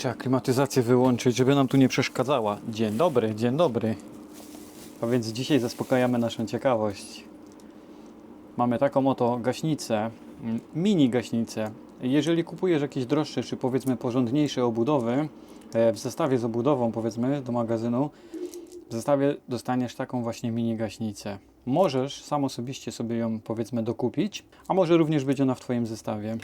Trzeba klimatyzację wyłączyć, żeby nam tu nie przeszkadzała. Dzień dobry, dzień dobry. A więc dzisiaj zaspokajamy naszą ciekawość. Mamy taką oto gaśnicę, mm, mini gaśnicę. Jeżeli kupujesz jakieś droższe, czy powiedzmy porządniejsze obudowy, e, w zestawie z obudową powiedzmy do magazynu, w zestawie dostaniesz taką właśnie mini gaśnicę. Możesz sam osobiście sobie ją powiedzmy dokupić, a może również być ona w Twoim zestawie.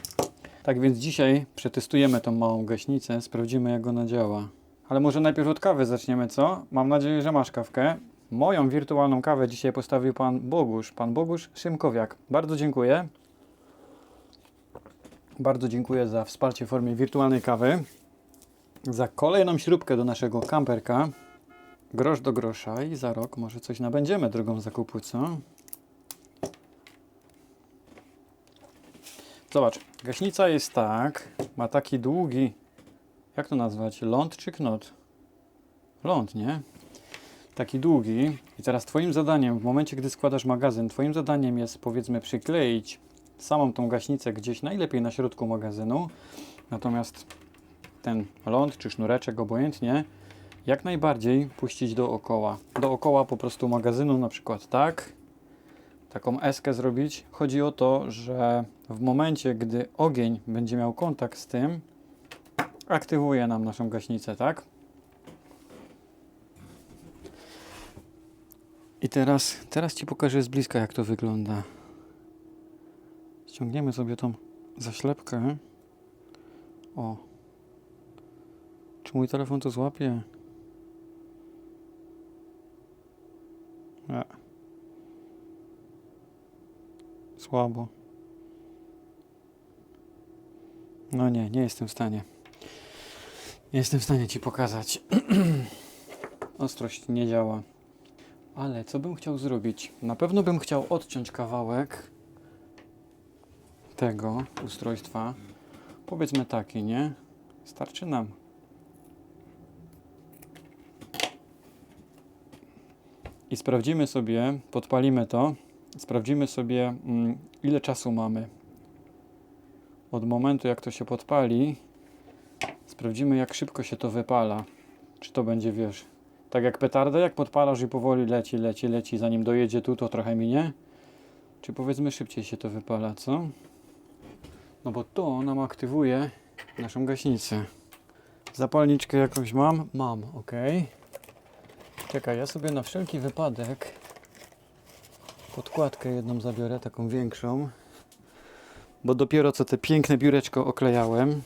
Tak więc dzisiaj przetestujemy tą małą gaśnicę, sprawdzimy jak ona działa. Ale może najpierw od kawy zaczniemy, co? Mam nadzieję, że masz kawkę. Moją wirtualną kawę dzisiaj postawił pan Bogusz, pan Bogusz Szymkowiak. Bardzo dziękuję. Bardzo dziękuję za wsparcie w formie wirtualnej kawy. Za kolejną śrubkę do naszego kamperka. Grosz do grosza i za rok może coś nabędziemy drogą zakupu, co? Zobacz, gaśnica jest tak, ma taki długi, jak to nazwać, ląd czy knot? Ląd, nie? Taki długi. I teraz Twoim zadaniem, w momencie gdy składasz magazyn, Twoim zadaniem jest powiedzmy przykleić samą tą gaśnicę gdzieś najlepiej na środku magazynu. Natomiast ten ląd czy sznureczek, obojętnie, jak najbardziej puścić dookoła. Dookoła po prostu magazynu, na przykład tak, taką eskę zrobić. Chodzi o to, że w momencie, gdy ogień będzie miał kontakt z tym, aktywuje nam naszą gaśnicę, tak? I teraz, teraz Ci pokażę z bliska, jak to wygląda. Ściągniemy sobie tą zaślepkę. O. Czy mój telefon to złapie? Słabo. No nie, nie jestem w stanie. Nie jestem w stanie Ci pokazać. Ostrość nie działa. Ale co bym chciał zrobić? Na pewno bym chciał odciąć kawałek tego ustrojstwa. Powiedzmy taki, nie? Starczy nam. I sprawdzimy sobie, podpalimy to, sprawdzimy sobie, mm, ile czasu mamy. Od momentu, jak to się podpali, sprawdzimy, jak szybko się to wypala. Czy to będzie, wiesz, tak jak petarda, jak podpalasz i powoli leci, leci, leci, zanim dojedzie tu, to trochę minie? Czy powiedzmy szybciej się to wypala, co? No bo to nam aktywuje naszą gaśnicę. Zapalniczkę jakąś mam? Mam, ok. Czekaj, ja sobie na wszelki wypadek podkładkę jedną zabiorę, taką większą. Bo dopiero co te piękne biureczko oklejałem.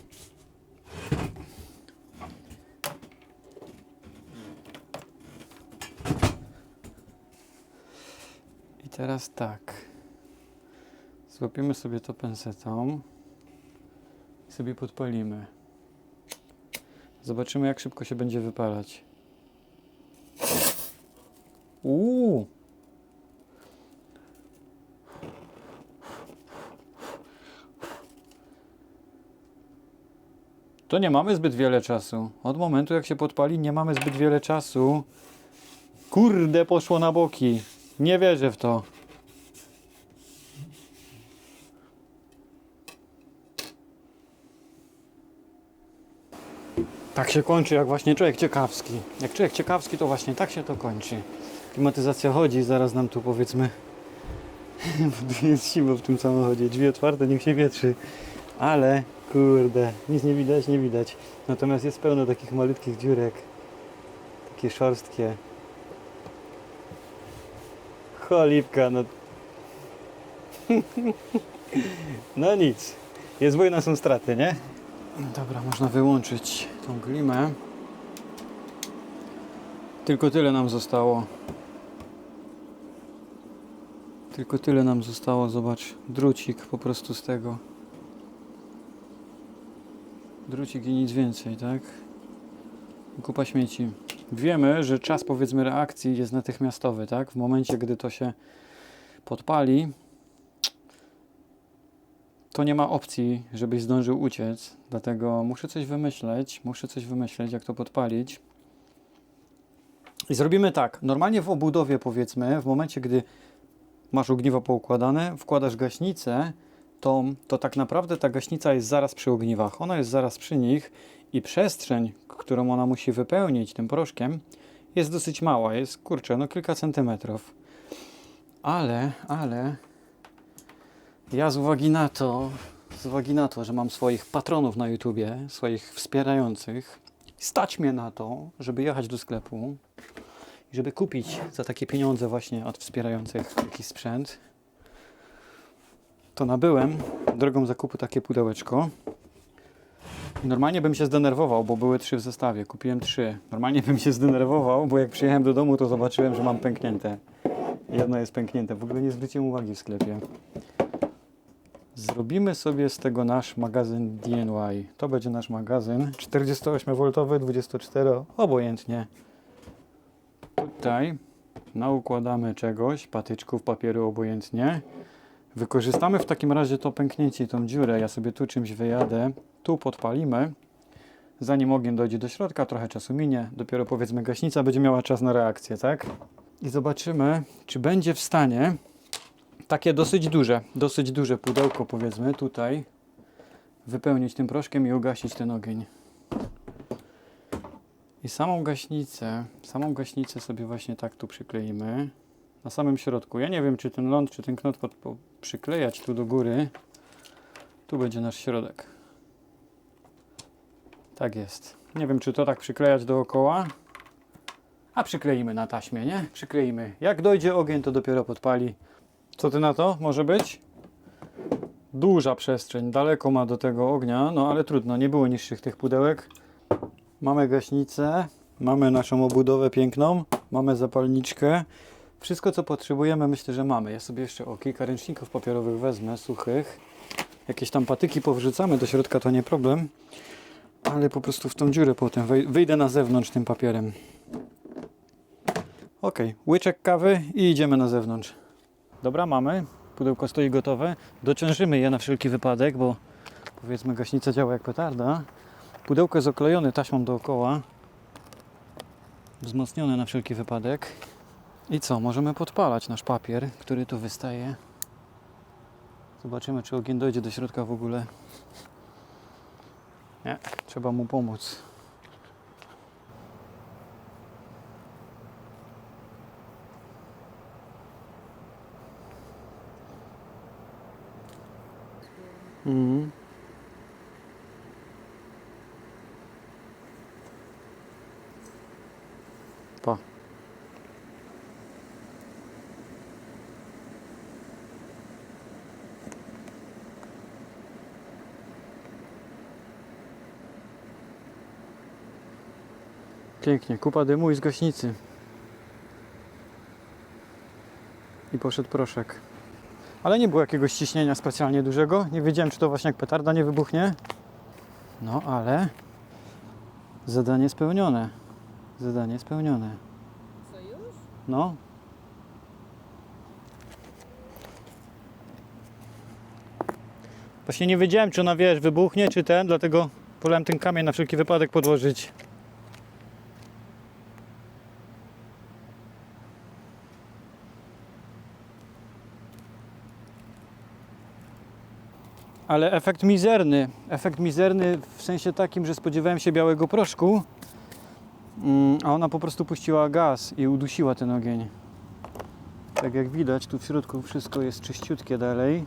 I teraz tak. Złapiemy sobie to pensetą i sobie podpalimy. Zobaczymy, jak szybko się będzie wypalać. Uuu! To nie mamy zbyt wiele czasu. Od momentu, jak się podpali, nie mamy zbyt wiele czasu. Kurde, poszło na boki. Nie wierzę w to. Tak się kończy, jak właśnie człowiek ciekawski. Jak człowiek ciekawski, to właśnie tak się to kończy. Klimatyzacja chodzi, zaraz nam tu powiedzmy. jest siwo w tym samochodzie. Drzwi otwarte, niech się wietrzy. Ale kurde, nic nie widać, nie widać. Natomiast jest pełno takich malutkich dziurek. Takie szorstkie. Cholipka, no. no nic. Jest wojna, są straty, nie? Dobra, można wyłączyć tą glimę. Tylko tyle nam zostało. Tylko tyle nam zostało, zobacz, drucik po prostu z tego. Drucik i nic więcej, tak? Kupa śmieci. Wiemy, że czas powiedzmy reakcji jest natychmiastowy, tak? W momencie, gdy to się podpali, to nie ma opcji, żebyś zdążył uciec. Dlatego muszę coś wymyśleć, muszę coś wymyśleć, jak to podpalić. I zrobimy tak. Normalnie w obudowie, powiedzmy, w momencie, gdy masz ogniwo poukładane, wkładasz gaśnicę, to, to tak naprawdę ta gaśnica jest zaraz przy ogniwach. Ona jest zaraz przy nich i przestrzeń, którą ona musi wypełnić tym proszkiem, jest dosyć mała. Jest, kurczę, no kilka centymetrów. Ale, ale ja z uwagi na to, z uwagi na to, że mam swoich patronów na YouTubie, swoich wspierających, stać mnie na to, żeby jechać do sklepu i żeby kupić za takie pieniądze właśnie od wspierających jakiś sprzęt, to nabyłem drogą zakupu takie pudełeczko. Normalnie bym się zdenerwował, bo były trzy w zestawie. Kupiłem trzy. Normalnie bym się zdenerwował, bo jak przyjechałem do domu, to zobaczyłem, że mam pęknięte. Jedno jest pęknięte. W ogóle nie zwróciłem uwagi w sklepie. Zrobimy sobie z tego nasz magazyn DNY. To będzie nasz magazyn 48V, 24, obojętnie. Tutaj naukładamy czegoś, patyczków, papieru obojętnie. Wykorzystamy w takim razie to pęknięcie, i tą dziurę. Ja sobie tu czymś wyjadę. Tu podpalimy. Zanim ogień dojdzie do środka, trochę czasu minie. Dopiero powiedzmy gaśnica będzie miała czas na reakcję, tak? I zobaczymy, czy będzie w stanie takie dosyć duże, dosyć duże pudełko powiedzmy tutaj wypełnić tym proszkiem i ugasić ten ogień. I samą gaśnicę, samą gaśnicę sobie właśnie tak tu przykleimy. Na samym środku. Ja nie wiem, czy ten ląd, czy ten knot pod, po, przyklejać tu do góry. Tu będzie nasz środek. Tak jest. Nie wiem, czy to tak przyklejać dookoła. A przykleimy na taśmie, nie? Przykleimy. Jak dojdzie ogień, to dopiero podpali. Co ty na to? Może być? Duża przestrzeń, daleko ma do tego ognia, no ale trudno, nie było niższych tych pudełek. Mamy gaśnicę, mamy naszą obudowę piękną, mamy zapalniczkę. Wszystko co potrzebujemy myślę, że mamy. Ja sobie jeszcze o kilka ręczników papierowych wezmę, suchych. Jakieś tam patyki powrzucamy do środka, to nie problem. Ale po prostu w tą dziurę potem wyjdę na zewnątrz tym papierem. Ok, łyczek kawy i idziemy na zewnątrz. Dobra, mamy. Pudełko stoi gotowe. Dociążymy je na wszelki wypadek, bo powiedzmy gaśnica działa jak petarda. Pudełko jest oklejone taśmą dookoła. Wzmocnione na wszelki wypadek. I co? Możemy podpalać nasz papier, który tu wystaje. Zobaczymy, czy ogień dojdzie do środka w ogóle. Nie, trzeba mu pomóc. Mhm. Pięknie, kupa dymu i z gaśnicy. I poszedł proszek. Ale nie było jakiegoś ciśnienia specjalnie dużego. Nie wiedziałem, czy to właśnie jak petarda nie wybuchnie. No ale zadanie spełnione. Zadanie spełnione. Co już? No. Właśnie nie wiedziałem, czy ona wiesz, wybuchnie, czy ten, dlatego wolałem ten kamień na wszelki wypadek podłożyć. Ale efekt mizerny. Efekt mizerny w sensie takim, że spodziewałem się białego proszku, mm, a ona po prostu puściła gaz i udusiła ten ogień. Tak jak widać, tu w środku wszystko jest czyściutkie dalej.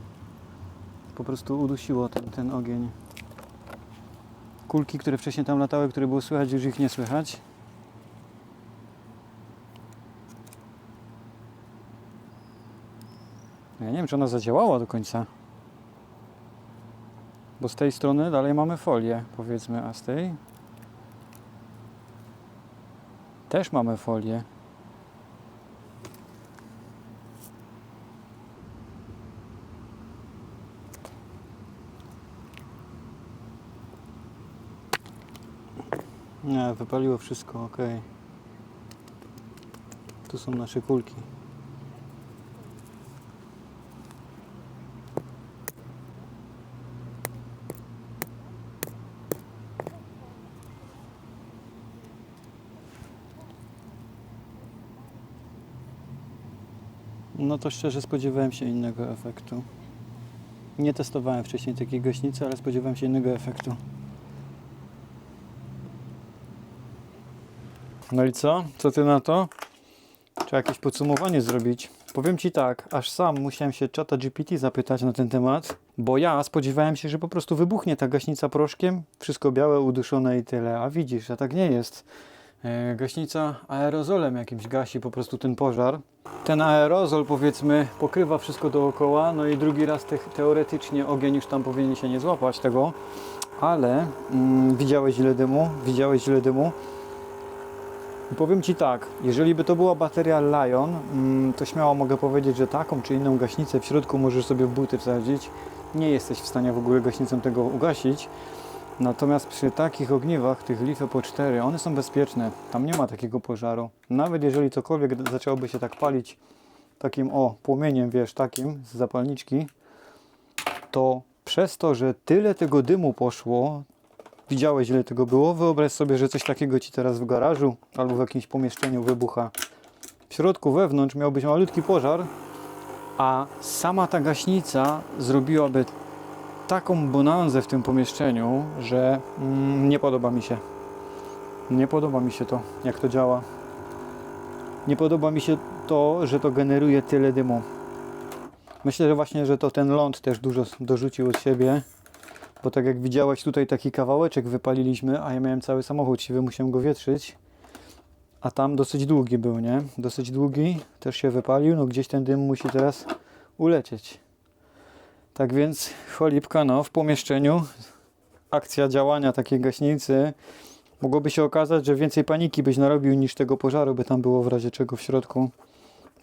Po prostu udusiło ten, ten ogień. Kulki, które wcześniej tam latały, które było słychać, już ich nie słychać. Ja nie wiem, czy ona zadziałała do końca. Bo z tej strony dalej mamy folię, powiedzmy, a z tej też mamy folię. Nie, wypaliło wszystko, ok. Tu są nasze kulki. No to szczerze spodziewałem się innego efektu. Nie testowałem wcześniej takiej gaśnicy, ale spodziewałem się innego efektu. No i co? Co ty na to? Trzeba jakieś podsumowanie zrobić. Powiem ci tak, aż sam musiałem się czata GPT zapytać na ten temat, bo ja spodziewałem się, że po prostu wybuchnie ta gaśnica proszkiem, wszystko białe, uduszone i tyle, a widzisz, a tak nie jest. E, gaśnica aerozolem jakimś gasi po prostu ten pożar. Ten aerozol powiedzmy pokrywa wszystko dookoła, no i drugi raz te, teoretycznie ogień już tam powinien się nie złapać tego, ale mm, widziałeś ile dymu, widziałeś ile dymu. I powiem Ci tak, jeżeli by to była bateria Lion, mm, to śmiało mogę powiedzieć, że taką czy inną gaśnicę w środku możesz sobie w buty wsadzić. Nie jesteś w stanie w ogóle gaśnicą tego ugasić. Natomiast przy takich ogniwach, tych Life po 4, one są bezpieczne. Tam nie ma takiego pożaru. Nawet jeżeli cokolwiek zaczęłoby się tak palić takim o płomieniem, wiesz, takim z zapalniczki, to przez to, że tyle tego dymu poszło, widziałeś ile tego było, wyobraź sobie, że coś takiego ci teraz w garażu albo w jakimś pomieszczeniu wybucha. W środku, wewnątrz miał być malutki pożar, a sama ta gaśnica zrobiłaby taką bonanzę w tym pomieszczeniu, że mm, nie podoba mi się. Nie podoba mi się to, jak to działa. Nie podoba mi się to, że to generuje tyle dymu. Myślę, że właśnie, że to ten ląd też dużo dorzucił od siebie. Bo tak jak widziałeś, tutaj taki kawałeczek wypaliliśmy, a ja miałem cały samochód siwy, musiałem go wietrzyć. A tam dosyć długi był, nie? Dosyć długi, też się wypalił, no gdzieś ten dym musi teraz ulecieć. Tak więc cholipka, no, w pomieszczeniu akcja działania takiej gaśnicy mogłoby się okazać, że więcej paniki byś narobił niż tego pożaru by tam było w razie czego w środku.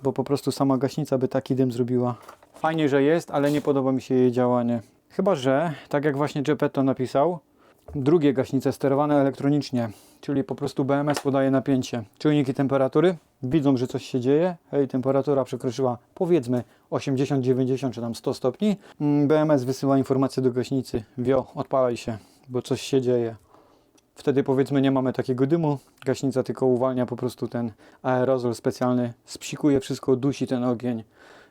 Bo po prostu sama gaśnica by taki dym zrobiła. Fajnie, że jest, ale nie podoba mi się jej działanie. Chyba, że, tak jak właśnie Geppetto napisał, drugie gaśnice sterowane elektronicznie, czyli po prostu BMS podaje napięcie. Czujniki temperatury widzą, że coś się dzieje. Hej, temperatura przekroczyła powiedzmy 80, 90 czy tam 100 stopni. Mm, BMS wysyła informację do gaśnicy. Wio, odpalaj się, bo coś się dzieje. Wtedy powiedzmy nie mamy takiego dymu, gaśnica tylko uwalnia po prostu ten aerozol specjalny, spsikuje wszystko, dusi ten ogień.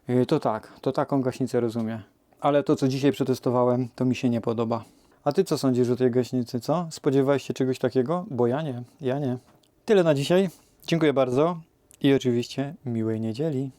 Yy, To tak, to taką gaśnicę rozumiem. Ale to co dzisiaj przetestowałem, to mi się nie podoba. A ty co sądzisz o tej gaśnicy, co? Spodziewałeś się czegoś takiego? Bo ja nie, ja nie. Tyle na dzisiaj. Dziękuję bardzo i oczywiście miłej niedzieli.